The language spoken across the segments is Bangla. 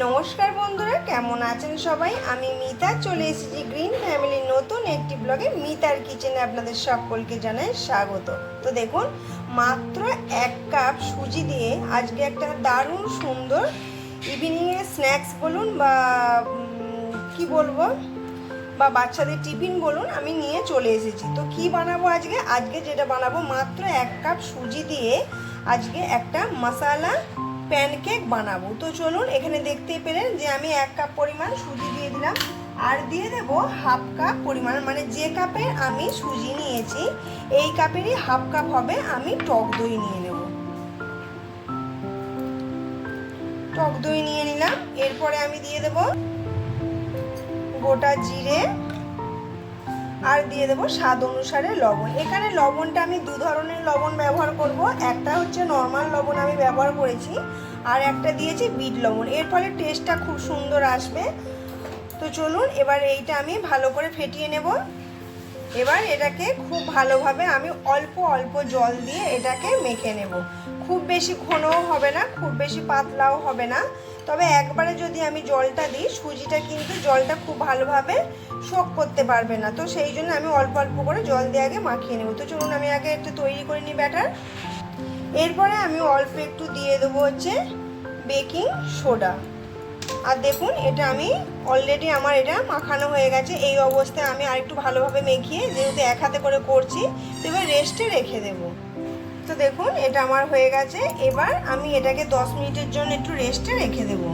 নমস্কার বন্ধুরা, কেমন আছেন সবাই? আমি মিতা, চলে এসেছি গ্রিন ফ্যামিলির নতুন একটি ব্লগে মিতার কিচেনে আপনাদের সকলকে জানাই স্বাগত। তো দেখুন, মাত্র এক কাপ সুজি দিয়ে আজকে একটা দারুণ সুন্দর ইভিনিংয়ের স্ন্যাক্স বলুন বা কি বলব? বা বাচ্চাদের টিফিন বলুন, আমি নিয়ে চলে এসেছি। তো কি বানাবো আজকে? আজকে যেটা বানাবো, মাত্র এক কাপ সুজি দিয়ে আজকে একটা মশালা প্যানকেক বানাবো। তো চলুন এখানে দেখতেই পেলেন যে আমি এক কাপ পরিমাণ সুজি দিয়ে দিলাম। আর দিয়ে দেব হাফ কাপ পরিমাণ মানে যে কাপের আমি সুজি নিয়েছি, এই কাপেরই হাফ কাপ হবে আমি টক দই নিয়ে নেব। টক দই নিয়ে নিলাম। এরপরে আমি দিয়ে দেব গোটা জিরে আর দিয়ে দেবো স্বাদ অনুসারে লবণ। এখানে লবণটা আমি দু ধরনের লবণ ব্যবহার করব। একটা হচ্ছে নর্মাল লবণ আমি ব্যবহার করেছি, আর একটা দিয়েছি বিট লবণ। এর ফলে টেস্টটা খুব সুন্দর আসবে। তো চলুন, এবার এইটা আমি ভালো করে ফেটিয়ে নেব। এবার এটাকে খুব ভালোভাবে আমি অল্প অল্প জল দিয়ে এটাকে মেখে নেব। খুব বেশি ঘনও হবে না, খুব বেশি পাতলাও হবে না। তবে একবারে যদি আমি জলটা দিই, সুজিটা কিন্তু জলটা খুব ভালোভাবে শোক করতে পারবে না। তো সেই জন্য আমি অল্প অল্প করে জল দিয়ে আগে মাখিয়ে নেব। তো চলুন আমি আগে একটু তৈরি করে নিই ব্যাটার। এরপরে আমি অল্প একটু দিয়ে দেবো হচ্ছে বেকিং সোডা। আর দেখুন, এটা আমি অলরেডি আমার এটা মাখানো হয়ে গেছে। এই অবস্থায় আমি আরেকটু ভালোভাবে মেখিয়ে, যেহেতু এক হাতে করে করছি, তো এবার রেস্টে রেখে দেবো। তো দেখুন, এটা আমার হয়ে গেছে। এবার আমি এটাকে দশ মিনিটের জন্য একটু রেস্টে রেখে দেবো।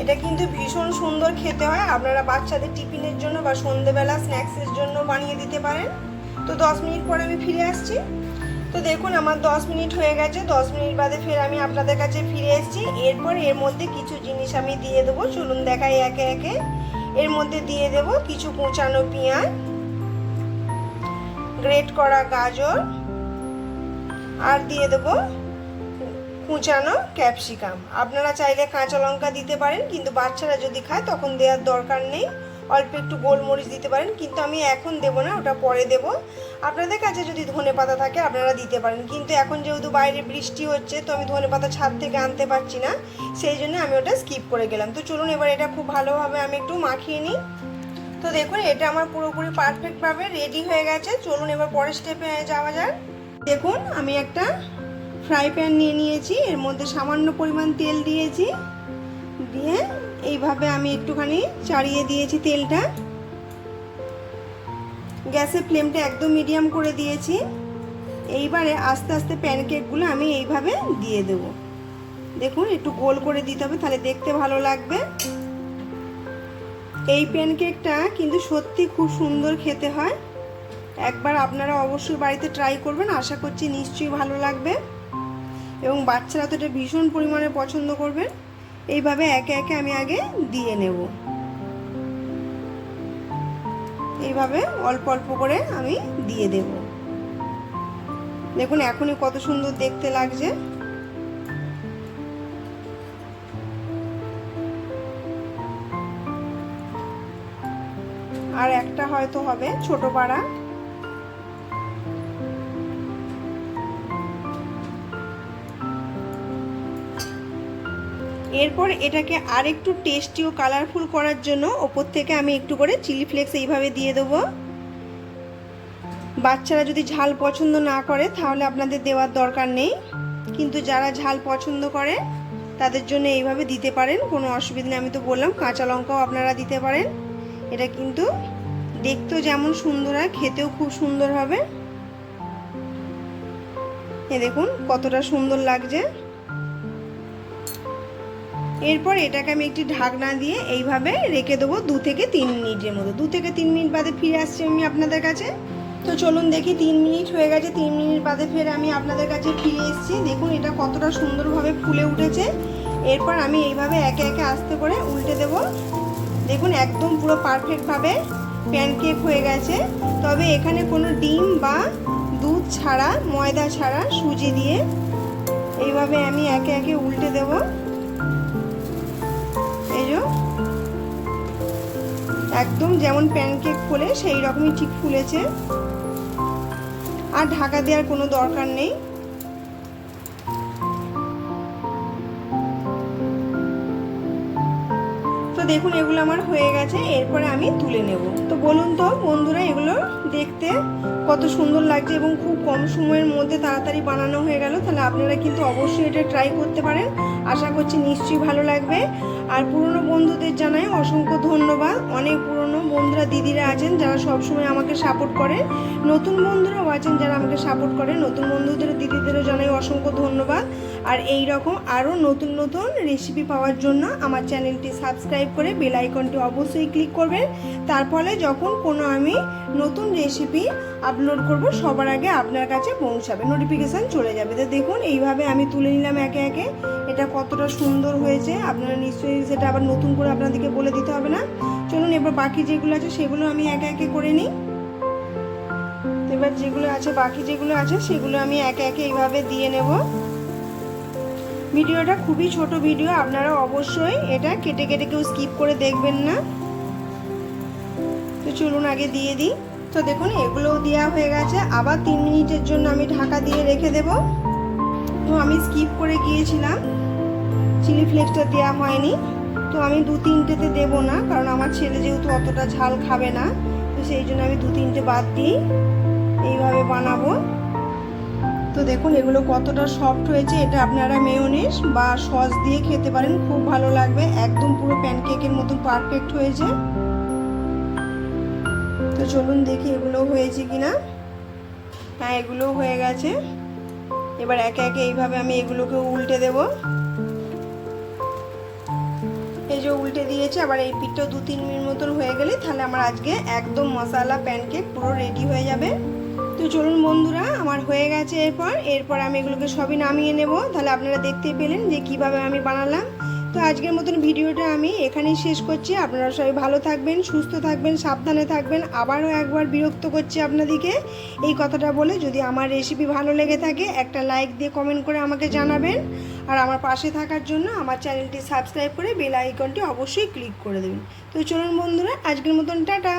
এটা কিন্তু ভীষণ সুন্দর খেতে হয়। আপনারা বাচ্চাদের টিফিনের জন্য বা সন্ধেবেলা স্ন্যাক্সের জন্য বানিয়ে দিতে পারেন। তো দশ মিনিট পরে আমি ফিরে আসছি। তো দেখুন, আমার দশ মিনিট হয়ে গেছে। দশ মিনিট বাদে ফের আমি আপনাদের কাছে ফিরে এসেছি। এরপর এর মধ্যে কিছু জিনিস আমি দিয়ে দেবো। চলুন দেখাই একে একে। এর মধ্যে দিয়ে দেবো কিছু কুচানো পেঁয়াজ, গ্রেট করা গাজর আর দিয়ে দেবো কুচানো ক্যাপসিকাম। আপনারা চাইলে কাঁচা লঙ্কা দিতে পারেন, কিন্তু বাচ্চারা যদি খায় তখন দেওয়ার দরকার নেই। অল্প একটু গোলমরিচ দিতে পারেন, কিন্তু আমি এখন দেবো না, ওটা পরে দেব। আপনাদের কাছে যদি ধনে পাতা থাকে আপনারা দিতে পারেন, কিন্তু এখন যেহেতু বাইরে বৃষ্টি হচ্ছে, তো আমি ধনে পাতা ছাদ থেকে আনতে পারছি না, সেই জন্য আমি ওটা স্কিপ করে গেলাম। তো চলুন এবার এটা খুব ভালোভাবে আমি একটু মাখিয়ে নিই। তো দেখুন, এটা আমার পুরোপুরি পারফেক্টভাবে রেডি হয়ে গেছে। চলুন এবার পরের স্টেপে যাওয়া যাক। দেখুন, আমি একটা ফ্রাই প্যান নিয়ে নিয়েছি, এর মধ্যে সামান্য পরিমাণ তেল দিয়েছি, দিয়ে এইভাবে আমি একটুখানি চাড়িয়ে দিয়েছি তেলটা। গ্যাসের ফ্লেমটা একদম মিডিয়াম করে দিয়েছি। এইবারে আস্তে আস্তে প্যানকেকগুলো আমি এইভাবে দিয়ে দেব। দেখুন, একটু গোল করে দিতে হবে, তাহলে দেখতে ভালো লাগবে। এই প্যানকেকটা কিন্তু সত্যি খুব সুন্দর খেতে হয়। একবার আপনারা অবশ্যই বাড়িতে ট্রাই করবেন, আশা করছি নিশ্চয়ই ভালো লাগবে। এবং বাচ্চারা তো এটা ভীষণ পরিমাণে পছন্দ করবেন এইভাবে একে একে আমি আগে দিয়ে নেব। এইভাবে অল্প অল্প করে আমি দিয়ে দেব। দেখুন, এখনই কত সুন্দর দেখতে লাগছে। আর একটা হয়তো হবে ছোট পাড়া। এরপর এটাকে আর একটু টেস্টি ও কালারফুল করার জন্য ওপর থেকে আমি একটু করে চিলি ফ্লেক্স এইভাবে দিয়ে দেবো। বাচ্চারা যদি ঝাল পছন্দ না করে, তাহলে আপনাদের দেওয়ার দরকার নেই। কিন্তু যারা ঝাল পছন্দ করে, তাদের জন্য এইভাবে দিতে পারেন, কোনো অসুবিধা নেই। আমি তো বললাম, কাঁচা লঙ্কাও আপনারা দিতে পারেন। এটা কিন্তু দেখতেও যেমন সুন্দর হয়, খেতেও খুব সুন্দর হবে। এ দেখুন, কতটা সুন্দর লাগছে। এরপর এটাকে আমি একটি ঢাকনা দিয়ে এইভাবে রেখে দেবো দু থেকে তিন মিনিটের মতো। দু থেকে তিন মিনিট বাদে ফিরে আসছি আমি আপনাদের কাছে। তো চলুন দেখি, তিন মিনিট হয়ে গেছে, তিন মিনিট বাদে ফের আমি আপনাদের কাছে ফিরে এসেছি। দেখুন, এটা কতটা সুন্দরভাবে ফুলে উঠেছে। এরপর আমি এইভাবে একে একে আস্তে করে উল্টে দেব। দেখুন, একদম পুরো পারফেক্টভাবে প্যানকেক হয়ে গেছে। তবে এখানে কোনো ডিম বা দুধ ছাড়া, ময়দা ছাড়া সুজি দিয়ে এইভাবে আমি একে একে উল্টে দেবো। একদম যেমন প্যানকেক ফোলে সেই রকমই ঠিক ফুলেছে। আর ঢাকা দেওয়ার কোনো দরকার নেই। তো দেখুন, এগুলো আমার হয়ে গেছে, এরপরে আমি তুলে নেব। তো বলুন তো বন্ধুরা, এগুলো দেখতে কত সুন্দর লাগছে এবং খুব কম সময়ের মধ্যে তাড়াতাড়ি বানানো হয়ে গেল, তাহলে আপনারা কিন্তু অবশ্যই এটা ট্রাই করতে পারেন। আশা করছি নিশ্চয়ই ভালো লাগবে। আর পুরনো বন্ধুদের জানাই অসংখ্য ধন্যবাদ। অনেক পুরনো বন্ধুরা, দিদিরা আছেন যারা সবসময় আমাকে সাপোর্ট করে। নতুন বন্ধুরাও আছেন যারা আমাকে সাপোর্ট করে। নতুন বন্ধুদের দিদিদেরও জানাই অসংখ্য ধন্যবাদ। আর এই রকম আরও নতুন নতুন রেসিপি পাওয়ার জন্য আমার চ্যানেলটি সাবস্ক্রাইব করে বেল আইকনটি অবশ্যই ক্লিক করবেন। তার ফলে যখন কোনো আমি নতুন রেসিপি আপলোড করব, সবার আগে আপনার কাছে পৌঁছাবে নোটিফিকেশান চলে যাবে। তো দেখুন, এইভাবে আমি তুলে নিলাম একে একে। এটা কতটা সুন্দর হয়েছে, আপনারা নিশ্চয়ই সেটা আবার নতুন করে আপনাদেরকে বলে দিতে হবে না। চলুন, এবার বাকি যেগুলো আছে, সেগুলো আমি একে একে করে নিই। এবার যেগুলো আছে, বাকি যেগুলো আছে, সেগুলো আমি একে একে এইভাবে দিয়ে নেব। ভিডিওটা খুবই ছোট ভিডিও, আপনারা অবশ্যই এটা কেটে কেটে কেউ স্কিপ করে দেখবেন না। তো চলুন, আগে দিয়ে দিই। তো দেখুন, এগুলোও দেওয়া হয়ে গেছে। আবার তিন মিনিটের জন্য আমি ঢাকা দিয়ে রেখে দেব। তো আমি স্কিপ করে গিয়েছিলাম। চিলি ফ্লেক্সটা দেওয়া হয়নি। তো আমি দু তিনটেতে দেব না, কারণ আমার ছেলে যেহেতু অতটা ঝাল খাবে না, তো সেই জন্য আমি দু তিনটে বাদ দিই। এইভাবে বানাবো। তো দেখুন, এগুলো কতটা সফট হয়েছে, এটা আপনারা মেয়োনিজ বা সস দিয়ে খেতে পারেন, খুব ভালো লাগবে। একদম পুরো প্যানকেকের মতন পারফেক্ট হয়েছে। চলুন দেখি এগুলো হয়েছে কিনা। হ্যাঁ এগুলো হয়ে গেছে। এবার একে একে এইভাবে আমি এগুলোকে উল্টে দেব। এই যে উল্টে দিয়েছে, আবার এই পিঠটা দু তিন মিনিট মতন হয়ে গেলে তাহলে আমার আজকে একদম মশালা প্যানকেক পুরো রেডি হয়ে যাবে। তো চলুন বন্ধুরা, আমার হয়ে গেছে এরপর। এরপর আমি এগুলোকে সবই নামিয়ে নেব। তাহলে আপনারা দেখতেই পেলেন যে কীভাবে আমি বানালাম। তো আজকের মতন ভিডিওটা আমি এখানেই শেষ করছি। আপনারা সবাই ভালো থাকবেন, সুস্থ থাকবেন, সাবধানে থাকবেন। আবারও একবার বিরক্ত করছি আপনাদেরকে এই কথাটা বলে। যদি আমার রেসিপি ভালো লেগে থাকে, একটা লাইক দিয়ে কমেন্ট করে আমাকে জানাবেন। আর আমার পাশে থাকার জন্য আমার চ্যানেলটি সাবস্ক্রাইব করে বেল আইকনটি অবশ্যই ক্লিক করে দেবেন। তো চলুন বন্ধুরা, আজকের মতন টাটা।